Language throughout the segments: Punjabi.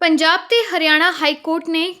ਪੰਜਾਬ ਤੇ ਹਰਿਆਣਾ ਹਾਈ ਕੋਰਟ ਨੇ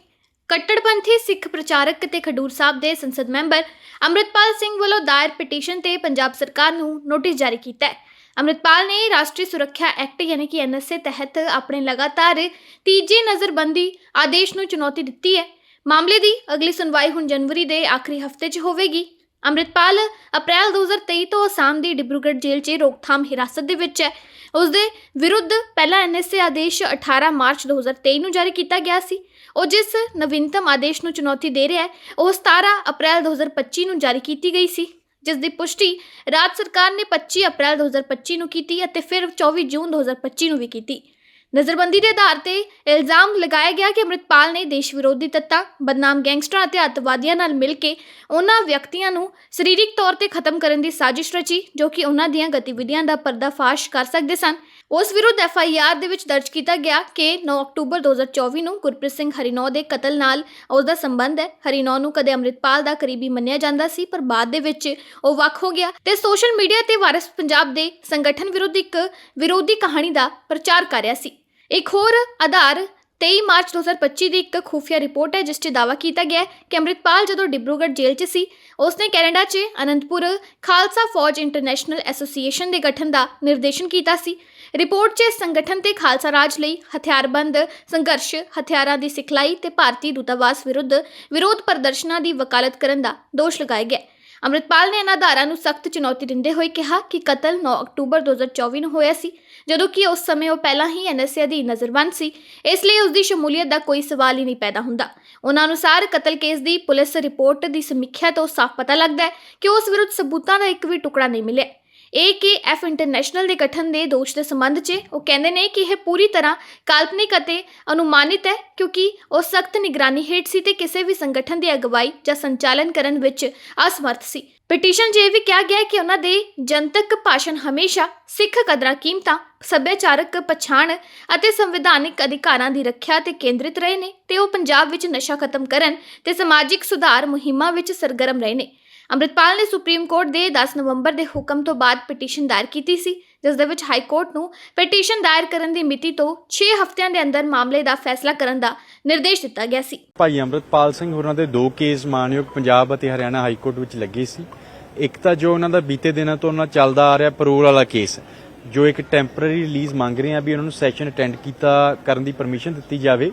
ਕੱਟੜਪੰਥੀ ਸਿੱਖ ਪ੍ਰਚਾਰਕ ਤੇ ਖਡੂਰ ਸਾਹਿਬ ਦੇ ਸੰਸਦ ਮੈਂਬਰ ਅੰਮ੍ਰਿਤਪਾਲ ਸਿੰਘ ਵੱਲੋਂ ਦਾਇਰ ਪਟੀਸ਼ਨ ਤੇ ਪੰਜਾਬ ਸਰਕਾਰ ਨੂੰ ਨੋਟਿਸ ਜਾਰੀ ਕੀਤਾ ਹੈ। ਅੰਮ੍ਰਿਤਪਾਲ ਨੇ ਰਾਸ਼ਟਰੀ ਸੁਰੱਖਿਆ ਐਕਟ ਯਾਨੀ ਕਿ ਐਨਐਸਏ ਤਹਿਤ ਆਪਣੇ ਲਗਾਤਾਰ ਤੀਜੇ ਨਜ਼ਰਬੰਦੀ ਆਦੇਸ਼ ਨੂੰ ਚੁਣੌਤੀ ਦਿੱਤੀ ਹੈ। ਮਾਮਲੇ ਦੀ ਅਗਲੀ ਸੁਣਵਾਈ ਹੁਣ ਜਨਵਰੀ ਦੇ ਆਖਰੀ ਹਫ਼ਤੇ 'ਚ ਹੋਵੇਗੀ। ਅੰਮ੍ਰਿਤਪਾਲ ਅਪ੍ਰੈਲ 2023 ਤੋਂ ਅਸਾਮ ਦੀ ਡਿਬਰੂਗੜ੍ਹ ਜੇਲ੍ਹ 'ਚ ਰੋਕਥਾਮ ਹਿਰਾਸਤ ਦੇ ਵਿੱਚ ਹੈ। ਉਸ ਦੇ ਵਿਰੁੱਧ ਪਹਿਲਾ ਐਨਐਸਏ ਆਦੇਸ਼ 18 ਮਾਰਚ 2023 ਨੂੰ ਜਾਰੀ ਕੀਤਾ ਗਿਆ ਸੀ। ਉਹ ਜਿਸ ਨਵੀਨਤਮ ਆਦੇਸ਼ ਨੂੰ ਚੁਣੌਤੀ ਦੇ ਰਿਹਾ ਹੈ, ਉਹ 17 ਅਪ੍ਰੈਲ 2025 ਨੂੰ ਜਾਰੀ ਕੀਤੀ ਗਈ ਸੀ। ਜਿਸ ਦੀ ਪੁਸ਼ਟੀ ਰਾਜ ਸਰਕਾਰ ਨੇ 25 ਅਪ੍ਰੈਲ 2025 ਨੂੰ ਕੀਤੀ ਅਤੇ ਫਿਰ 24 ਜੂਨ 2025 ਨੂੰ ਵੀ ਕੀਤੀ। ਨਜ਼ਰਬੰਦੀ ਦੇ ਆਧਾਰ ਤੇ ਇਲਜ਼ਾਮ ਲਗਾਇਆ ਗਿਆ ਕਿ ਅੰਮ੍ਰਿਤਪਾਲ ਨੇ ਦੇਸ਼ ਵਿਰੋਧੀ ਤੱਤਾਂ, ਬਦਨਾਮ ਗੈਂਗਸਟਰਾਂ ਅਤੇ ਅੱਤਵਾਦੀਆਂ ਨਾਲ ਮਿਲ ਕੇ ਉਹਨਾਂ ਵਿਅਕਤੀਆਂ ਨੂੰ ਸਰੀਰਕ ਤੌਰ ਤੇ ਖਤਮ ਕਰਨ ਦੀ ਸਾਜ਼ਿਸ਼ ਰਚੀ, ਜੋ ਕਿ ਉਹਨਾਂ ਦੀਆਂ ਗਤੀਵਿਧੀਆਂ ਦਾ ਪਰਦਾਫਾਸ਼ ਕਰ ਸਕਦੇ ਸਨ। ਉਸ ਵਿਰੁੱਧ ਐਫ ਆਈ ਆਰ ਦੇ ਵਿੱਚ ਦਰਜ ਕੀਤਾ ਗਿਆ ਕਿ 9 ਅਕਤੂਬਰ 2024 ਨੂੰ ਗੁਰਪ੍ਰੀਤ ਸਿੰਘ ਹਰੀਨੌ ਦੇ ਕਤਲ ਨਾਲ ਉਸ ਦਾ ਸੰਬੰਧ ਹੈ। ਹਰੀਨੌ ਨੂੰ ਕਦੇ ਅੰਮ੍ਰਿਤਪਾਲ ਦਾ ਕਰੀਬੀ ਮੰਨਿਆ ਜਾਂਦਾ ਸੀ, ਪਰ ਬਾਅਦ ਦੇ ਵਿੱਚ ਉਹ ਵੱਖ ਹੋ ਗਿਆ ਤੇ ਸੋਸ਼ਲ ਮੀਡੀਆ ਤੇ ਵਾਇਰਸ ਪੰਜਾਬ ਦੇ ਸੰਗਠਨ ਵਿਰੁੱਧ ਇੱਕ ਵਿਰੋਧੀ ਕਹਾਣੀ ਦਾ ਪ੍ਰਚਾਰ ਕਰ ਰਿਹਾ ਸੀ। ਇੱਕ ਹੋਰ ਆਧਾਰ 23 ਮਾਰਚ 2025 ਦੀ ਇੱਕ ਖੁਫੀਆ ਰਿਪੋਰਟ ਹੈ, ਜਿਸ 'ਚ ਦਾਅਵਾ ਕੀਤਾ ਗਿਆ ਕਿ ਅੰਮ੍ਰਿਤਪਾਲ ਜਦੋਂ ਡਿਬਰੂਗੜ੍ਹ ਜੇਲ੍ਹ 'ਚ ਸੀ ਉਸਨੇ ਕੈਨੇਡਾ 'ਚ ਅਨੰਦਪੁਰ ਖਾਲਸਾ ਫੌਜ ਇੰਟਰਨੈਸ਼ਨਲ ਐਸੋਸੀਏਸ਼ਨ ਦੇ ਗਠਨ ਦਾ ਨਿਰਦੇਸ਼ਨ ਕੀਤਾ ਸੀ। ਰਿਪੋਰਟ 'ਚ ਸੰਗਠਨ ਤੇ ਖਾਲਸਾ ਰਾਜ ਲਈ ਹਥਿਆਰਬੰਦ ਸੰਘਰਸ਼, ਹਥਿਆਰਾਂ ਦੀ ਸਿਖਲਾਈ ਤੇ ਭਾਰਤੀ ਦੂਤਾਵਾਸ ਵਿਰੁੱਧ ਵਿਰੋਧ ਪ੍ਰਦਰਸ਼ਨਾਂ ਦੀ ਵਕਾਲਤ ਕਰਨ ਦਾ ਦੋਸ਼ ਲਗਾਇਆ ਗਿਆ। ਅੰਮ੍ਰਿਤਪਾਲ ਨੇ ਇਹਨਾਂ ਧਾਰਾ ਨੂੰ ਸਖਤ ਚੁਣੌਤੀ ਦਿੰਦੇ ਹੋਏ ਕਿਹਾ ਕਿ ਕਤਲ 9 ਅਕਤੂਬਰ 2024 ਨੂੰ ਹੋਇਆ ਸੀ, ਜਦੋਂ ਕਿ ਉਸ ਸਮੇਂ ਉਹ ਪਹਿਲਾਂ ਹੀ ਐਨਐਸਏ ਦੀ ਨਜ਼ਰਬੰਦ ਸੀ, ਇਸ ਲਈ ਉਸ ਦੀ ਸ਼ਮੂਲੀਅਤ ਦਾ ਕੋਈ ਸਵਾਲ ਹੀ ਨਹੀਂ ਪੈਦਾ ਹੁੰਦਾ। ਉਹਨਾਂ ਅਨੁਸਾਰ ਕਤਲ ਕੇਸ ਦੀ ਪੁਲਿਸ ਰਿਪੋਰਟ ਦੀ ਸਮੀਖਿਆ ਤੋਂ ਸਾਫ਼ ਪਤਾ ਲੱਗਦਾ ਹੈ ਕਿ ਉਸ ਵਿਰੁੱਧ ਸਬੂਤਾਂ ਦਾ ਇੱਕ ਵੀ ਟੁਕੜਾ ਨਹੀਂ ਮਿਲਿਆ। ਏਕੇਐਫ ਇੰਟਰਨੈਸ਼ਨਲ ਦੇ ਗਠਨ ਦੇ ਦੋਸ਼ ਦੇ ਸੰਬੰਧ 'ਚ ਉਹ ਕਹਿੰਦੇ ਨੇ ਕਿ ਇਹ ਪੂਰੀ ਤਰ੍ਹਾਂ ਕਾਲਪਨਿਕ ਅਤੇ ਅਨੁਮਾਨਿਤ ਹੈ, ਕਿਉਂਕਿ ਉਹ ਸਖਤ ਨਿਗਰਾਨੀ ਹੇਠ ਸੀ ਤੇ ਕਿਸੇ ਵੀ ਸੰਗਠਨ ਦੀ ਅਗਵਾਈ ਜਾਂ ਸੰਚਾਲਨ ਕਰਨ ਵਿੱਚ ਅਸਮਰਥ ਸੀ। ਪਟੀਸ਼ਨ 'ਚ ਇਹ ਵੀ ਕਿਹਾ ਗਿਆ ਕਿ ਉਹਨਾਂ ਦੇ ਜਨਤਕ ਭਾਸ਼ਣ ਹਮੇਸ਼ਾ ਸਿੱਖ ਕਦਰਾਂ ਕੀਮਤਾਂ, ਸੱਭਿਆਚਾਰਕ ਪਛਾਣ ਅਤੇ ਸੰਵਿਧਾਨਿਕ ਅਧਿਕਾਰਾਂ ਦੀ ਰੱਖਿਆ ਤੇ ਕੇਂਦਰਿਤ ਰਹੇ ਨੇ ਤੇ ਉਹ ਪੰਜਾਬ ਵਿੱਚ ਨਸ਼ਾ ਖਤਮ ਕਰਨ ਤੇ ਸਮਾਜਿਕ ਸੁਧਾਰ ਮੁਹਿੰਮਾਂ ਵਿੱਚ ਸਰਗਰਮ ਰਹੇ ਨੇ। ਅੰਮ੍ਰਿਤਪਾਲ ਨੇ ਸੁਪਰੀਮ ਕੋਰਟ ਦੇ 10 ਨਵੰਬਰ ਦੇ ਹੁਕਮ ਤੋਂ ਬਾਅਦ ਪਟੀਸ਼ਨ ਦਾਇਰ ਕੀਤੀ ਸੀ, ਜਿਸ ਦੇ ਵਿੱਚ ਹਾਈ ਕੋਰਟ ਨੂੰ ਪਟੀਸ਼ਨ ਦਾਇਰ ਕਰਨ ਦੀ ਮਿਤੀ ਤੋਂ 6 ਹਫ਼ਤਿਆਂ ਦੇ ਅੰਦਰ ਮਾਮਲੇ ਦਾ ਫੈਸਲਾ ਕਰਨ ਦਾ ਨਿਰਦੇਸ਼ ਦਿੱਤਾ ਗਿਆ ਸੀ। ਭਾਈ ਅੰਮ੍ਰਿਤਪਾਲ ਸਿੰਘ ਹੋਰਾਂ ਦੇ ਦੋ ਕੇਸ ਮਾਨਯੋਗ ਪੰਜਾਬ ਅਤੇ ਹਰਿਆਣਾ ਹਾਈ ਕੋਰਟ ਵਿੱਚ ਲੱਗੇ ਸੀ। ਇੱਕ ਤਾਂ ਜੋ ਉਹਨਾਂ ਦਾ ਬੀਤੇ ਦਿਨਾਂ ਤੋਂ ਉਹਨਾਂ ਚੱਲਦਾ ਆ ਰਿਹਾ ਪਰੋਲ ਵਾਲਾ ਕੇਸ, ਜੋ ਇੱਕ ਟੈਂਪਰੇਰੀ ਰਿਲੀਜ਼ ਮੰਗ ਰਹੇ ਆ ਵੀ ਉਹਨਾਂ ਨੂੰ ਸੈਸ਼ਨ ਅਟੈਂਡ ਕੀਤਾ ਕਰਨ ਦੀ ਪਰਮਿਸ਼ਨ ਦਿੱਤੀ ਜਾਵੇ।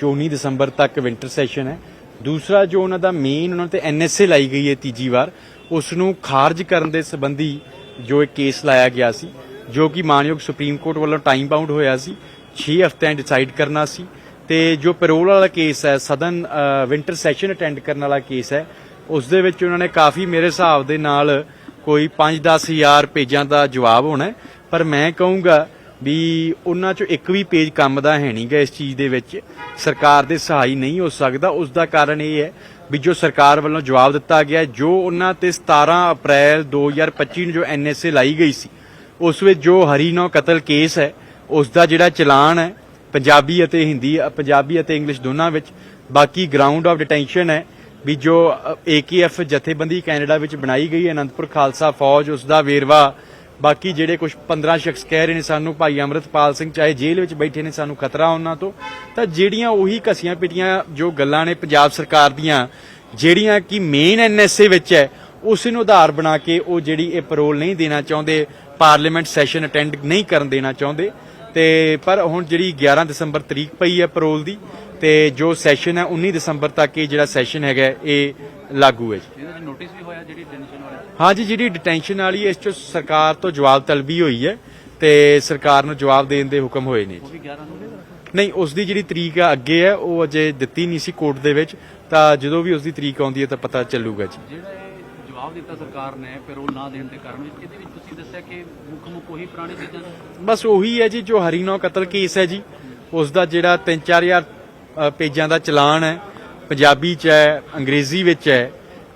ਜੋ 19 ਦਸੰਬਰ ਤੱਕ ਵਿੰਟਰ ਸੈਸ਼ਨ ਹੈ। ਦੂਸਰਾ ਜੋ ਉਹਨਾਂ ਦਾ ਮੇਨ ਉਹਨਾਂ ਤੇ ਐਨਐਸਏ ਲਾਈ ਗਈ ਹੈ ਤੀਜੀ ਵਾਰ ਉਸ ਨੂੰ ਖਾਰਜ ਕਰਨ ਦੇ ਸੰਬੰਧੀ ਜੋ ਇੱਕ ਕੇਸ ਲਾਇਆ ਗਿਆ ਸੀ, ਜੋ ਕਿ ਮਾਨਯੋਗ ਸੁਪਰੀਮ ਕੋਰਟ ਵੱਲੋਂ ਟਾਈਮ ਬਾਉਂਡ ਹੋਇਆ ਸੀ 6 ਹਫ਼ਤਿਆਂ ਡਿਸਾਈਡ ਕਰਨਾ ਸੀ ਤੇ ਜੋ ਪੈਰੋਲ ਵਾਲਾ ਕੇਸ ਹੈ, ਸਦਨ ਵਿੰਟਰ ਸੈਸ਼ਨ ਅਟੈਂਡ ਕਰਨ ਵਾਲਾ ਕੇਸ ਹੈ, ਉਸ ਦੇ ਵਿੱਚ ਉਹਨਾਂ ਨੇ ਕਾਫੀ ਮੇਰੇ ਹਿਸਾਬ ਦੇ ਨਾਲ ਕੋਈ 5-10 ਹਜ਼ਾਰ ਪੇਜਾਂ ਦਾ ਜਵਾਬ ਹੋਣਾ ਪਰ ਮੈਂ ਕਹੂੰਗਾ ਵੀ ਉਹਨਾਂ ਚੋਂ ਇੱਕ ਵੀ ਪੇਜ ਕੰਮ ਦਾ ਹੈ ਨਹੀਂਗਾ ਇਸ ਚੀਜ਼ ਦੇ ਵਿੱਚ। ਸਰਕਾਰ ਦੇ ਸਹਾਈ ਨਹੀਂ ਹੋ ਸਕਦਾ। ਉਸ ਦਾ ਕਾਰਨ ਇਹ ਹੈ ਵੀ ਜੋ ਸਰਕਾਰ ਵੱਲੋਂ ਜਵਾਬ ਦਿੱਤਾ ਗਿਆ, ਜੋ ਉਹਨਾਂ ਤੇ 17 ਅਪ੍ਰੈਲ 2025 ਨੂੰ ਜੋ ਐਨਐਸਏ ਲਾਈ ਗਈ ਸੀ, ਉਸ ਵਿੱਚ ਜੋ ਹਰੀਨੋ ਕਤਲ ਕੇਸ ਹੈ, ਉਸ ਦਾ ਜਿਹੜਾ ਚਲਾਨ ਹੈ, ਪੰਜਾਬੀ ਅਤੇ ਹਿੰਦੀ, ਪੰਜਾਬੀ ਅਤੇ ਇੰਗਲਿਸ਼ ਦੋਨਾਂ ਵਿੱਚ, ਬਾਕੀ ਗਰਾਊਂਡ ਆਫ ਡਿਟੈਂਸ਼ਨ ਹੈ, ਵੀ ਜੋ ਏਕੇਐਫ ਜਥੇਬੰਦੀ ਕੈਨੇਡਾ ਵਿੱਚ ਬਣਾਈ ਗਈ ਹੈ, ਅਨੰਦਪੁਰ ਖਾਲਸਾ ਫੌਜ, ਉਸ ਦਾ ਵੇਰਵਾ ਬਾਕੀ ਜਿਹੜੇ ਕੁਝ 15 ਸ਼ਖਸ ਕਹਿ ਰਹੇ ਨੇ ਸਾਨੂੰ, ਭਾਈ ਅੰਮ੍ਰਿਤਪਾਲ ਸਿੰਘ ਚਾਹੇ ਜੇਲ੍ਹ ਵਿੱਚ ਬੈਠੇ ਨੇ, ਸਾਨੂੰ ਖਤਰਾ ਉਹਨਾਂ ਤੋਂ, ਤਾਂ ਜਿਹੜੀਆਂ ਉਹੀ ਘਸੀਆਂ ਪਿਟੀਆਂ ਜੋ ਗੱਲਾਂ ਨੇ ਪੰਜਾਬ ਸਰਕਾਰ ਦੀਆਂ, ਜਿਹੜੀਆਂ ਕਿ ਮੇਨ ਐਨਐਸਏ ਵਿੱਚ ਹੈ, ਉਸ ਨੂੰ ਆਧਾਰ ਬਣਾ ਕੇ ਉਹ ਜਿਹੜੀ ਇਹ ਪਰੋਲ ਨਹੀਂ ਦੇਣਾ ਚਾਹੁੰਦੇ ਪਾਰਲੀਮੈਂਟ ਸੈਸ਼ਨ ਅਟੈਂਡ ਨਹੀਂ ਕਰਨ ਦੇਣਾ ਚਾਹੁੰਦੇ, ਤੇ ਪਰ ਹੁਣ ਜਿਹੜੀ 11 ਦਸੰਬਰ ਤਰੀਕ ਪਈ ਹੈ ਪਰੋਲ ਦੀ, ਤੇ ਜੋ ਸੈਸ਼ਨ ਹੈ 19 ਦਸੰਬਰ ਤੱਕ ਇਹ ਜਿਹੜਾ ਸੈਸ਼ਨ ਹੈਗਾ, ਇਹ ਲਾਗੂ ਹੈ ਜੀ। ਇਹਦੇ ਵਿੱਚ ਨੋਟਿਸ ਵੀ ਹੋਇਆ ਜਿਹੜੀ ਟੈਨਸ਼ਨ ਵਾਲੇ? ਹਾਂਜੀ ਜਿਹੜੀ ਡਿਟੈਂਸ਼ਨ ਵਾਲੀ ਇਸ ਚ ਸਰਕਾਰ ਤੋਂ ਜਵਾਬ ਤਲਬੀ ਹੋਈ ਹੈ ਤੇ ਸਰਕਾਰ ਨੂੰ ਜਵਾਬ ਦੇਣ ਦੇ ਹੁਕਮ ਹੋਏ ਨੇ ਉਹ ਵੀ 11 ਨੂੰ ਨਹੀਂ ਉਸ ਦੀ ਜਿਹੜੀ ਤਰੀਕ ਆ ਅੱਗੇ ਹੈ ਉਹ ਅਜੇ ਦਿੱਤੀ ਨਹੀਂ ਸੀ ਕੋਰਟ ਦੇ ਵਿੱਚ ਤਾਂ ਜਦੋਂ ਵੀ ਉਸ ਦੀ ਤਰੀਕ ਆਉਂਦੀ ਹੈ ਤਾਂ ਪਤਾ ਚੱਲੂਗਾ ਜੀ। ਜਿਹੜਾ ਇਹ ਜਵਾਬ ਦਿੱਤਾ ਸਰਕਾਰ ਨੇ ਪੈਰੋਲ ਨਾ ਦੇਣ ਦੇ ਕਾਰਨ ਵਿੱਚ ਇਹਦੇ ਵਿੱਚ ਤੁਸੀਂ ਦੱਸਿਆ ਕਿ ਮੁੱਖ ਮੁੱਖ ਉਹੀ ਪੁਰਾਣੀ ਚੀਜ਼ਾਂ ਨੇ? ਬਸ ਉਹੀ ਹੈ ਜੀ ਜੋ ਹਰੀਨੋ ਕਤਲ ਕੇਸ ਹੈ ਜੀ ਉਸ ਦਾ ਜਿਹੜਾ 3-4000 ਪੇਜਾਂ ਦਾ ਚਲਾਨ ਹੈ ਪੰਜਾਬੀ ਚ ਹੈ, ਅੰਗਰੇਜ਼ੀ ਵਿੱਚ ਹੈ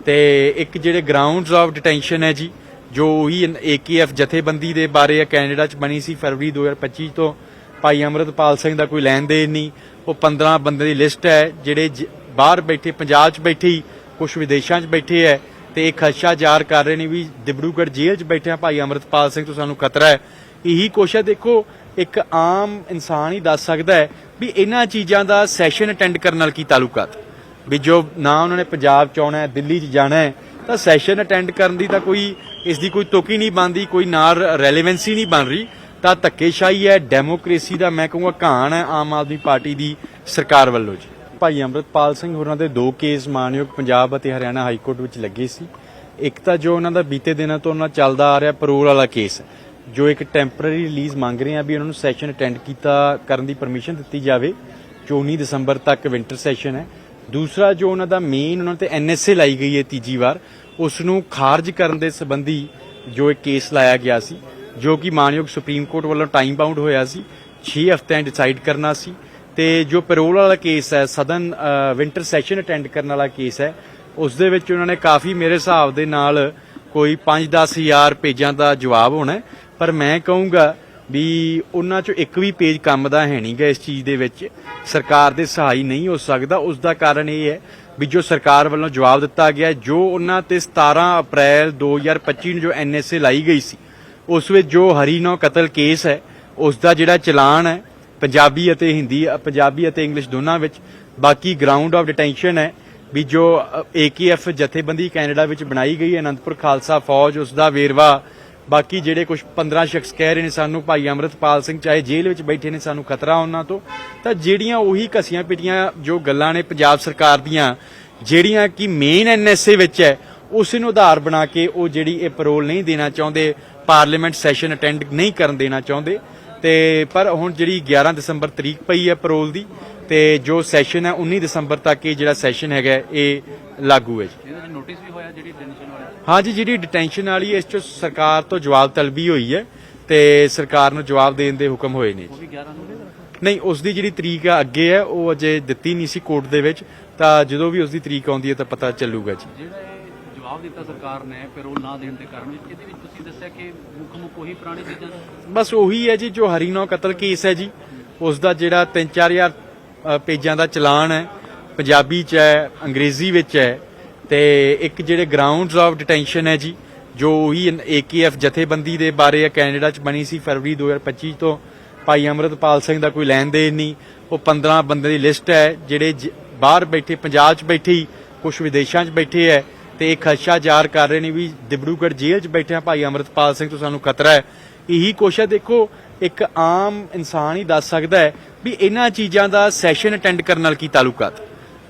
ਤੇ ਇੱਕ ਜਿਹੜੇ ਗਰਾਊਂਡਸ ਆਫ ਡਿਟੈਂਸ਼ਨ ਹੈ ਜੀ, ਜੋ ਉਹੀ ਏਕੇਐਫ ਜਥੇਬੰਦੀ ਦੇ ਬਾਰੇ ਹੈ ਕੈਨੇਡਾ ਚ ਬਣੀ ਸੀ ਫਰਵਰੀ 2025 ਤੋਂ। ਭਾਈ ਅਮਰਤਪਾਲ ਸਿੰਘ ਦਾ ਕੋਈ ਲੈਣ ਦੇਣ ਨਹੀਂ। ਉਹ 15 ਬੰਦੇ ਦੀ ਲਿਸਟ ਹੈ, ਜਿਹੜੇ ਜ- ਬਾਹਰ ਬੈਠੇ, ਪੰਜਾਬ ਚ ਬੈਠੇ ਹੀ ਕੁਝ ਵਿਦੇਸ਼ਾਂ ਚ ਬੈਠੇ ਹੈ ਤੇ ਇਹ ਖਦਸ਼ਾ ਜ਼ਾਹਰ ਕਰ ਰਹੇ ਨੇ ਵੀ ਦਿਬੜੂਗੜ੍ਹ ਜੇਲ੍ਹ 'ਚ ਬੈਠਿਆ ਭਾਈ ਅਮਰਤਪਾਲ ਸਿੰਘ ਤੋਂ ਸਾਨੂੰ ਖਤਰਾ ਹੈ। ਇਹੀ ਕੋਸ਼ਿਸ਼ ਦੇਖੋ, ਇੱਕ ਆਮ ਇਨਸਾਨ ਹੀ ਦੱਸ ਸਕਦਾ ਹੈ ਵੀ ਇਹਨਾਂ ਚੀਜ਼ਾਂ ਦਾ ਸੈਸ਼ਨ ਅਟੈਂਡ ਕਰਨ ਨਾਲ ਕੀ ਤਾਲੁਕਾਤ? ਵੀ ਜੋ ਨਾ ਉਹਨਾਂ ਨੇ ਪੰਜਾਬ ਚ ਆਉਣਾ ਹੈ, ਦਿੱਲੀ ਚ ਜਾਣਾ ਹੈ, ਤਾਂ ਸੈਸ਼ਨ ਅਟੈਂਡ ਕਰਨ ਦੀ ਤਾਂ ਕੋਈ ਇਸ ਦੀ ਕੋਈ ਤੁਕ ਨਹੀਂ ਬਣਦੀ, ਕੋਈ ਨਾ ਰੈਲੇਵੈਂਸੀ ਨਹੀਂ ਬਣ ਰਹੀ। ਤਾਂ ਧੱਕੇਸ਼ਾਹੀ ਹੈ ਡੈਮੋਕ੍ਰੇਸੀ ਦਾ ਮੈਂ ਕਹੂੰਗਾ ਘਾਣ ਹੈ ਆਮ ਆਦਮੀ ਪਾਰਟੀ ਦੀ ਸਰਕਾਰ ਵੱਲੋਂ ਜੀ। ਭਾਈ ਅੰਮ੍ਰਿਤਪਾਲ ਸਿੰਘ ਹੋਰਾਂ ਦੇ ਦੋ ਕੇਸ ਮਾਨਯੋਗ ਪੰਜਾਬ ਅਤੇ ਹਰਿਆਣਾ ਹਾਈ ਕੋਰਟ ਵਿੱਚ ਲੱਗੇ ਸੀ। ਇੱਕ ਤਾਂ ਜੋ ਉਹਨਾਂ ਦਾ ਬੀਤੇ ਦਿਨਾਂ ਤੋਂ ਉਹਨਾਂ ਚੱਲਦਾ ਆ ਰਿਹਾ ਪਰੋਲ ਵਾਲਾ ਕੇਸ ਜੋ ਇੱਕ ਟੈਂਪਰੇਰੀ ਰਿਲੀਜ਼ ਮੰਗ ਰਹੇ ਆ ਵੀ ਉਹਨਾਂ ਨੂੰ ਸੈਸ਼ਨ ਅਟੈਂਡ ਕੀਤਾ ਕਰਨ ਦੀ ਪਰਮਿਸ਼ਨ ਦਿੱਤੀ ਜਾਵੇ। ਜੋ 19 ਦਸੰਬਰ ਤੱਕ ਵਿੰਟਰ ਸੈਸ਼ਨ ਹੈ। ਦੂਸਰਾ ਜੋ ਉਹਨਾਂ ਦਾ ਮੇਨ ਉਹਨਾਂ ਤੇ ਐਨਐਸਏ ਲਾਈ ਗਈ ਹੈ ਤੀਜੀ ਵਾਰ ਉਸ ਨੂੰ ਖਾਰਜ ਕਰਨ ਦੇ ਸੰਬੰਧੀ ਜੋ ਇੱਕ ਕੇਸ ਲਾਇਆ ਗਿਆ ਸੀ, ਜੋ ਕਿ ਮਾਨਯੋਗ ਸੁਪਰੀਮ ਕੋਰਟ ਵੱਲੋਂ ਟਾਈਮ ਬਾਉਂਡ ਹੋਇਆ ਸੀ 6 ਹਫ਼ਤਿਆਂ ਡਿਸਾਈਡ ਕਰਨਾ ਸੀ ਤੇ ਜੋ ਪੈਰੋਲ ਵਾਲਾ ਕੇਸ ਹੈ ਸਦਨ ਵਿੰਟਰ ਸੈਸ਼ਨ ਅਟੈਂਡ ਕਰਨ ਵਾਲਾ ਕੇਸ ਹੈ ਉਸ ਦੇ ਵਿੱਚ ਉਹਨਾਂ ਨੇ ਕਾਫੀ ਮੇਰੇ ਹਿਸਾਬ ਦੇ ਨਾਲ ਕੋਈ 5-10 ਹਜ਼ਾਰ ਪੇਜਾਂ ਦਾ ਜਵਾਬ ਹੋਣਾ ਪਰ ਮੈਂ ਕਹੂੰਗਾ ਵੀ ਉਹਨਾਂ ਚੋਂ ਇੱਕ ਵੀ ਪੇਜ ਕੰਮ ਦਾ ਹੈ ਨਹੀਂਗਾ ਇਸ ਚੀਜ਼ ਦੇ ਵਿੱਚ। ਸਰਕਾਰ ਦੇ ਸਹਾਈ ਨਹੀਂ ਹੋ ਸਕਦਾ। ਉਸ ਦਾ ਕਾਰਨ ਇਹ ਹੈ ਵੀ ਜੋ ਸਰਕਾਰ ਵੱਲੋਂ ਜਵਾਬ ਦਿੱਤਾ ਗਿਆ, ਜੋ ਉਹਨਾਂ ਤੇ 17 ਅਪ੍ਰੈਲ 2025 ਨੂੰ ਜੋ ਐਨਐਸਏ ਲਾਈ ਗਈ ਸੀ, ਉਸ ਵਿੱਚ ਜੋ ਹਰੀਨੋ ਕਤਲ ਕੇਸ ਹੈ, ਉਸ ਦਾ ਜਿਹੜਾ ਚਲਾਨ ਹੈ, ਪੰਜਾਬੀ ਅਤੇ ਹਿੰਦੀ, ਪੰਜਾਬੀ ਅਤੇ ਇੰਗਲਿਸ਼ ਦੋਨਾਂ ਵਿੱਚ, ਬਾਕੀ ਗਰਾਊਂਡ ਆਫ ਡਿਟੈਂਸ਼ਨ ਹੈ, ਵੀ ਜੋ ਏਕੇਐਫ ਜਥੇਬੰਦੀ ਕੈਨੇਡਾ ਵਿੱਚ ਬਣਾਈ ਗਈ ਹੈ, ਅਨੰਦਪੁਰ ਖਾਲਸਾ ਫੌਜ, ਉਸ ਦਾ ਵੇਰਵਾ ਬਾਕੀ ਜਿਹੜੇ ਕੁਝ 15 ਸ਼ਖਸ ਕਹਿ ਰਹੇ ਨੇ ਸਾਨੂੰ, ਭਾਈ ਅੰਮ੍ਰਿਤਪਾਲ ਸਿੰਘ ਚਾਹੇ ਜੇਲ੍ਹ ਵਿੱਚ ਬੈਠੇ ਨੇ, ਸਾਨੂੰ ਖਤਰਾ ਉਹਨਾਂ ਤੋਂ, ਤਾਂ ਜਿਹੜੀਆਂ ਉਹੀ ਘਸੀਆਂ ਪਿਟੀਆਂ ਜੋ ਗੱਲਾਂ ਨੇ ਪੰਜਾਬ ਸਰਕਾਰ ਦੀਆਂ, ਜਿਹੜੀਆਂ ਕਿ ਮੇਨ ਐਨਐਸਏ ਵਿੱਚ ਹੈ, ਉਸ ਨੂੰ ਆਧਾਰ ਬਣਾ ਕੇ ਉਹ ਜਿਹੜੀ ਇਹ ਪੈਰੋਲ ਨਹੀਂ ਦੇਣਾ ਚਾਹੁੰਦੇ ਪਾਰਲੀਮੈਂਟ ਸੈਸ਼ਨ ਅਟੈਂਡ ਨਹੀਂ ਕਰਨ ਦੇਣਾ ਚਾਹੁੰਦੇ, ਤੇ ਪਰ ਹੁਣ ਜਿਹੜੀ 11 ਦਸੰਬਰ ਤਰੀਕ ਪਈ ਹੈ ਪੈਰੋਲ ਦੀ ਤੇ ਜੋ ਸੈਸ਼ਨ ਹੈ 19 ਦਸੰਬਰ ਤੱਕ ਇਹ ਜਿਹੜਾ ਸੈਸ਼ਨ ਹੈਗਾ ਹੈ, ਇਹ ਲਾਗੂ ਹੈ ਜੀ। ਇਹਦੇ ਨੋਟਿਸ ਵੀ ਹੋਇਆ ਜਿਹੜੀ ਟੈਨਸ਼ਨ ਵਾਲੀ? ਹਾਂਜੀ ਜਿਹੜੀ ਡਿਟੈਂਸ਼ਨ ਵਾਲੀ ਹੈ, ਇਸ ਚ ਸਰਕਾਰ ਤੋਂ ਜਵਾਬ ਤਲਬੀ ਹੋਈ ਹੈ ਤੇ ਸਰਕਾਰ ਨੂੰ ਜਵਾਬ ਦੇਣ ਦੇ ਹੁਕਮ ਹੋਏ ਨੇ ਉਹ ਵੀ 11 ਨੂੰ ਨਹੀਂ ਉਸ ਦੀ ਜਿਹੜੀ ਤਰੀਕ ਆ ਅੱਗੇ ਹੈ ਉਹ ਅਜੇ ਦਿੱਤੀ ਨਹੀਂ ਸੀ ਕੋਰਟ ਦੇ ਵਿੱਚ ਤਾਂ ਜਦੋਂ ਵੀ ਉਸ ਦੀ ਤਰੀਕ ਆਉਂਦੀ ਹੈ ਤਾਂ ਪਤਾ ਚੱਲੂਗਾ ਜੀ। ਜਿਹੜਾ ਇਹ ਜਵਾਬ ਦਿੱਤਾ ਸਰਕਾਰ ਨੇ ਪੈਰੋਲ ਨਾ ਦੇਣ ਦੇ ਕਾਰਨ ਵਿੱਚ ਇਹਦੇ ਵਿੱਚ ਤੁਸੀਂ ਦੱਸਿਆ ਕਿ ਮੁੱਖ ਮੁੱਖ ਉਹੀ ਪੁਰਾਣੀ ਚੀਜ਼ਾਂ। ਬਸ ਉਹੀ ਹੈ ਜੀ ਜੋ ਹਰੀਨੋ ਕਤਲ ਕੇਸ ਹੈ ਜੀ ਉਸ ਦਾ ਜਿਹੜਾ 3-4000 ਪੇਜਾਂ ਦਾ ਚਲਾਨ ਹੈ, ਪੰਜਾਬੀ ਚ ਹੈ, ਅੰਗਰੇਜ਼ੀ ਵਿੱਚ ਹੈ, ਤੇ ਇੱਕ ਜਿਹੜੇ ਗਰਾਊਂਡਸ ਆਫ ਡਿਟੈਂਸ਼ਨ ਹੈ ਜੀ, ਜੋ ਉਹੀ ਏਕੇਐਫ ਜਥੇਬੰਦੀ ਦੇ ਬਾਰੇ ਹੈ ਕੈਨੇਡਾ ਚ ਬਣੀ ਸੀ ਫਰਵਰੀ 2025 ਤੋਂ, ਭਾਈ ਅਮਰਤਪਾਲ ਸਿੰਘ ਦਾ ਕੋਈ ਲੈਣ ਦੇਣ ਨਹੀਂ, ਉਹ 15 ਬੰਦੇ ਦੀ ਲਿਸਟ ਹੈ, ਜਿਹੜੇ ਜ- ਬਾਹਰ ਬੈਠੇ, ਪੰਜਾਬ ਚ ਬੈਠੇ ਹੀ ਕੁਝ ਵਿਦੇਸ਼ਾਂ ਚ ਬੈਠੇ ਹੈ, ਤੇ ਇਹ ਖਦਸ਼ਾ ਜ਼ਾਹਰ ਕਰ ਰਹੇ ਨੇ ਵੀ ਦਿਬੜੂਗੜ੍ਹ ਜੇਲ੍ਹ 'ਚ ਬੈਠਿਆ ਭਾਈ ਅਮਰਤਪਾਲ ਸਿੰਘ ਤੋਂ ਸਾਨੂੰ ਖਤਰਾ ਹੈ। ਇਹੀ ਕੁਛ ਹੈ, ਦੇਖੋ ਇੱਕ ਆਮ ਇਨਸਾਨ ਹੀ ਦੱਸ ਸਕਦਾ ਹੈ ਵੀ ਇਹਨਾਂ ਚੀਜ਼ਾਂ ਦਾ ਸੈਸ਼ਨ ਅਟੈਂਡ ਕਰਨ ਨਾਲ ਕੀ ਤਾਲੁਕਾਤ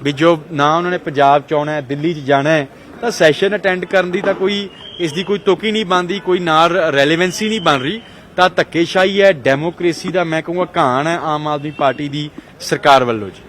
ਵੀ ਜੋ ਨਾ ਉਹਨਾਂ ਨੇ ਪੰਜਾਬ ਚ ਆਉਣਾ ਹੈ, ਦਿੱਲੀ ਚ ਜਾਣਾ ਹੈ, ਤਾਂ ਸੈਸ਼ਨ ਅਟੈਂਡ ਕਰਨ ਦੀ ਤਾਂ ਕੋਈ ਇਸ ਦੀ ਕੋਈ ਤੁਕ ਨਹੀਂ ਬਣਦੀ, ਕੋਈ ਨਾਲ ਰੈਲੇਵੈਂਸੀ ਨਹੀਂ ਬਣ ਰਹੀ। ਤਾਂ ਧੱਕੇਸ਼ਾਹੀ ਹੈ ਡੈਮੋਕ੍ਰੇਸੀ ਦਾ ਮੈਂ ਕਹੂੰਗਾ ਘਾਣ ਹੈ ਆਮ ਆਦਮੀ ਪਾਰਟੀ ਦੀ ਸਰਕਾਰ ਵੱਲੋਂ ਜੀ।